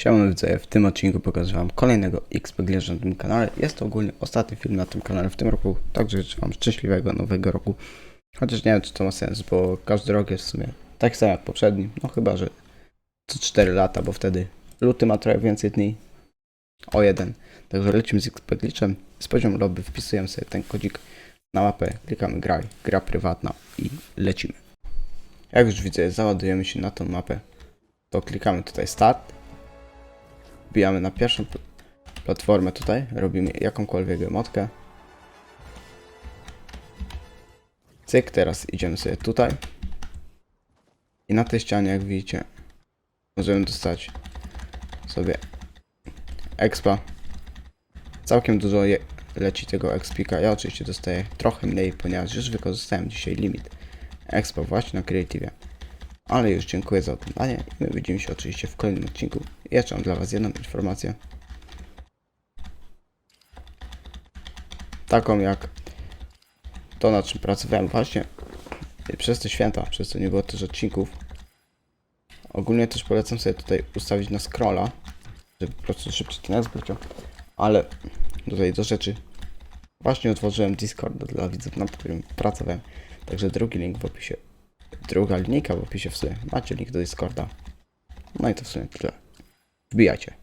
Siemano widzowie, w tym odcinku pokażę wam kolejnego XP na tym kanale. Jest to ogólnie ostatni film na tym kanale w tym roku, także życzę wam szczęśliwego nowego roku. Chociaż nie wiem czy to ma sens, bo każdy rok jest w sumie tak samo jak poprzedni, no chyba, że co 4 lata, bo wtedy luty ma trochę więcej dni o jeden. Także lecimy z XP Glitchem, z poziomu lobby wpisujemy sobie ten kodzik na mapę, klikamy graj, gra prywatna i lecimy. Jak już widzę, załadujemy się na tą mapę, to klikamy tutaj start wbijamy na pierwszą pl- platformę tutaj, robimy jakąkolwiek emotkę. Cyk, teraz idziemy sobie tutaj. I na tej ścianie, jak widzicie, możemy dostać sobie expa. Całkiem dużo leci tego expika. Ja oczywiście dostaję trochę mniej, ponieważ już wykorzystałem dzisiaj limit expa właśnie na creative. Ale już dziękuję za oglądanie i my widzimy się oczywiście w kolejnym odcinku. Jeszcze mam dla Was jedną informację. Taką jak to, nad czym pracowałem właśnie przez te święta, przez to nie było też odcinków. Ogólnie też polecam sobie tutaj ustawić na scrolla, żeby po prostu szybciej ten leciał. Ale tutaj do rzeczy. Właśnie otworzyłem Discord dla widzów, na którym pracowałem. Także drugi link w opisie druga linijka w opisie w sumie. Macie link do Discorda. No i to w sumie tyle. Wbijajcie.